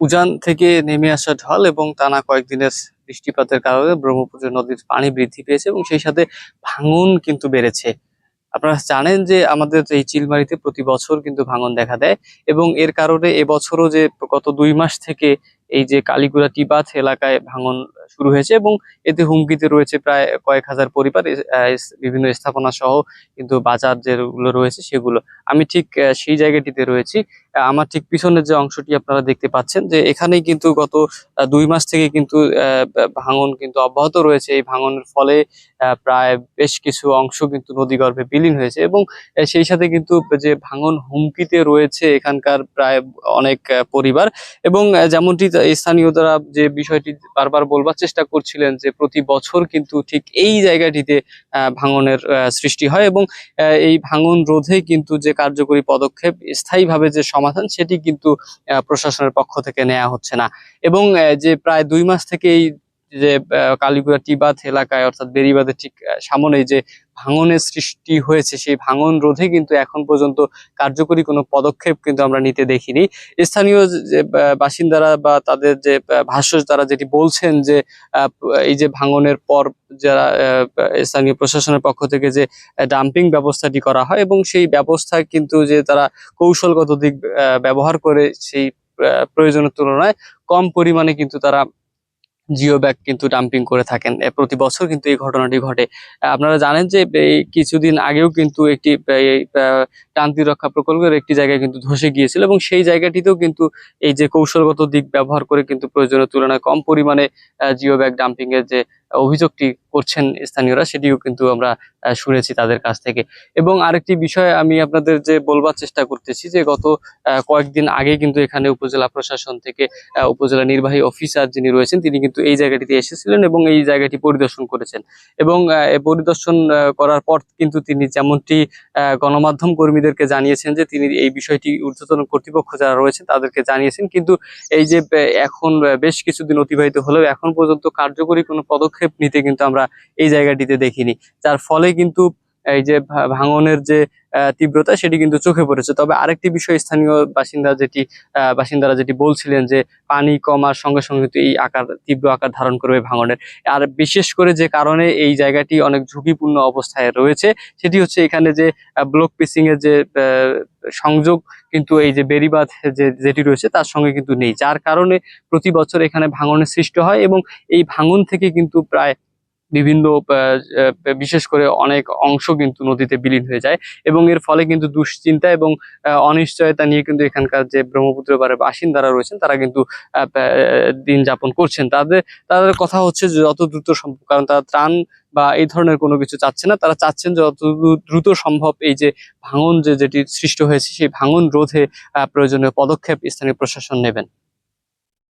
উজান থেকে নেমে আসা ঢল এবং টানা কয়েকদিনের বৃষ্টিপাতের কারণে ব্রহ্মপুত্র নদীর পানি বৃদ্ধি পেয়েছে এবং সেই সাথে ভাঙন কিন্তু বেড়েছে। আপনারা জানেন যে আমাদের এই চিলমারিতে প্রতি বছর কিন্তু ভাঙন দেখা দেয় এবং এর কারণে এবছরও যে গত দুই মাস থেকে এই যে কালীগুড়া টিবাথ এলাকায় ভাঙন শুরু হয়েছে এবং এতে হুমকিতে রয়েছে প্রায় কয়েক হাজার পরিবার বিভিন্ন স্থাপনা সহ কিন্তু বাজার যেগুলো রয়েছে সেগুলো। আমি ঠিক সেই জায়গাটিতে রয়েছি। আমার ঠিক পিছনের যে অংশটি আপনারা দেখতে পাচ্ছেন যে এখানেই কিন্তু গত দুই মাস থেকে কিন্তু ভাঙন কিন্তু অব্যাহত রয়েছে। এই ভাঙনের ফলে প্রায় বেশ কিছু অংশ কিন্তু নদীগর্ভে বিলীন হয়েছে এবং সেই সাথে কিন্তু যে ভাঙন হুমকিতে রয়েছে এখানকার প্রায় অনেক পরিবার এবং যেমনটি স্থানীয়রা যে বিষয়টি বারবার বলবার চেষ্টা করছিলেন যে প্রতি বছর কিন্তু ঠিক এই জায়গাটিতে ভাঙনের সৃষ্টি হয় এবং এই ভাঙন রোধে কিন্তু যে কার্যকরী পদক্ষেপ, স্থায়ীভাবে যে সমাধান সেটি কিন্তু প্রশাসনের পক্ষ থেকে নেওয়া হচ্ছে না। এবং যে প্রায় দুই মাস থেকে এই যে কালীগুড়া টিবাথ এলাকায়, অর্থাৎ বেরিবাদের ঠিক সামনেই যে ভাঙনের সৃষ্টি হয়েছে, সেই ভাঙন রোধে কিন্তু এখন পর্যন্ত কার্যকরী কোনো পদক্ষেপ কিন্তু আমরা নিতে দেখিনি। স্থানীয় যে বাসিন্দারা বা তাদের যে ভাষ্য তারা যেটি বলছেন যে এই যে ভাঙনের পর যারা স্থানীয় প্রশাসনের পক্ষ থেকে যে ডাম্পিং ব্যবস্থাটি করা হয় এবং সেই ব্যবস্থা কিন্তু যে তারা কৌশলগত দিক ব্যবহার করে সেই প্রয়োজনের তুলনায় কম পরিমাণে কিন্তু তারা জিও ব্যাগ কিন্তু ডাম্পিং করে থাকেন। প্রতি বছর কিন্তু এই ঘটনাটি ঘটে। আপনারা জানেন যে কিছুদিন আগেও কিন্তু একটি টান্তি রক্ষা প্রকল্পের একটি জায়গায় কিন্তু ধসে গিয়েছিল এবং সেই জায়গাটিতেও কিন্তু এই যে কৌশলগত দিক ব্যবহার করে কিন্তু প্রয়োজনের তুলনায় কম পরিমাণে জিও ব্যাগ ডাম্পিং এর যে অভিযোগটি করছেন স্থানীয়রা, সেটিও কিন্তু আমরা শুনেছি তাদের কাছ থেকে। এবং আরেকটি বিষয় আমি আপনাদের যে বলবার চেষ্টা করতেছি যে গত কয়েকদিন আগে কিন্তু এখানে উপজেলা প্রশাসন থেকে উপজেলা নির্বাহী অফিসার যিনি রয়েছেন, তিনি কিন্তু এই জায়গাটিতে এসেছিলেন এবং এই জায়গাটি পরিদর্শন করেছেন। এবং পরিদর্শন করার পর কিন্তু তিনি যেমনটি গণমাধ্যম কর্মীদেরকে জানিয়েছেন যে তিনি এই বিষয়টি ঊর্ধ্বতন কর্তৃপক্ষ যারা রয়েছেন তাদেরকে জানিয়েছেন। কিন্তু এই যে এখন বেশ কিছুদিন অতিবাহিত হলেও এখন পর্যন্ত কার্যকরী কোনো পদক্ষেপ নিতে কিন্তু আমরা এই জায়গাটিতে দেখিনি। যার ফলে কিন্তু এই যে ভাঙনের যে তীব্রতা সেটি কিন্তু চোখে পড়েছে। তবে আরেকটি বিষয় স্থানীয় বাসিন্দা যেটি বাসিন্দারা যেটি বলছিলেন যে, পানি কমার সঙ্গে সঙ্গে কিন্তু এই আকার, তীব্র আকার ধারণ করবে ভাঙনের। আর বিশেষ করে যে কারণে এই জায়গাটি অনেক ঝুঁকিপূর্ণ অবস্থায় রয়েছে, সেটি হচ্ছে এখানে যে ব্লক পিসিং এর যে সংযোগ, কিন্তু এই যে বেরিবাঁধ যে, যেটি রয়েছে তার সঙ্গে কিন্তু নেই। যার কারণে প্রতি বছর এখানে ভাঙনের সৃষ্টি হয় এবং এই ভাঙন থেকে কিন্তু প্রায় বিভিন্ন বিশেষ করে অনেক অংশ কিন্তু নদীতে বিলীন হয়ে যায় এবং এর ফলে কিন্তু দুশ্চিন্তা এবং অনিশ্চয়তা নিয়ে কিন্তু এখানকার যে ব্রহ্মপুত্র পাড়ের বাসিন্দারা রয়েছেন, তারা কিন্তু দিন যাপন করছেন। তাদের তাদের কথা হচ্ছে যে যত দ্রুত সম্ভব, কারণ তারা ত্রাণ বা এই ধরনের কোনো কিছু চাচ্ছে না। তারা চাচ্ছেন যে যত দ্রুত সম্ভব এই যে ভাঙন যে, যেটি সৃষ্টি হয়েছে, সেই ভাঙন রোধে প্রয়োজনীয় পদক্ষেপ স্থানীয় প্রশাসন নেবেন।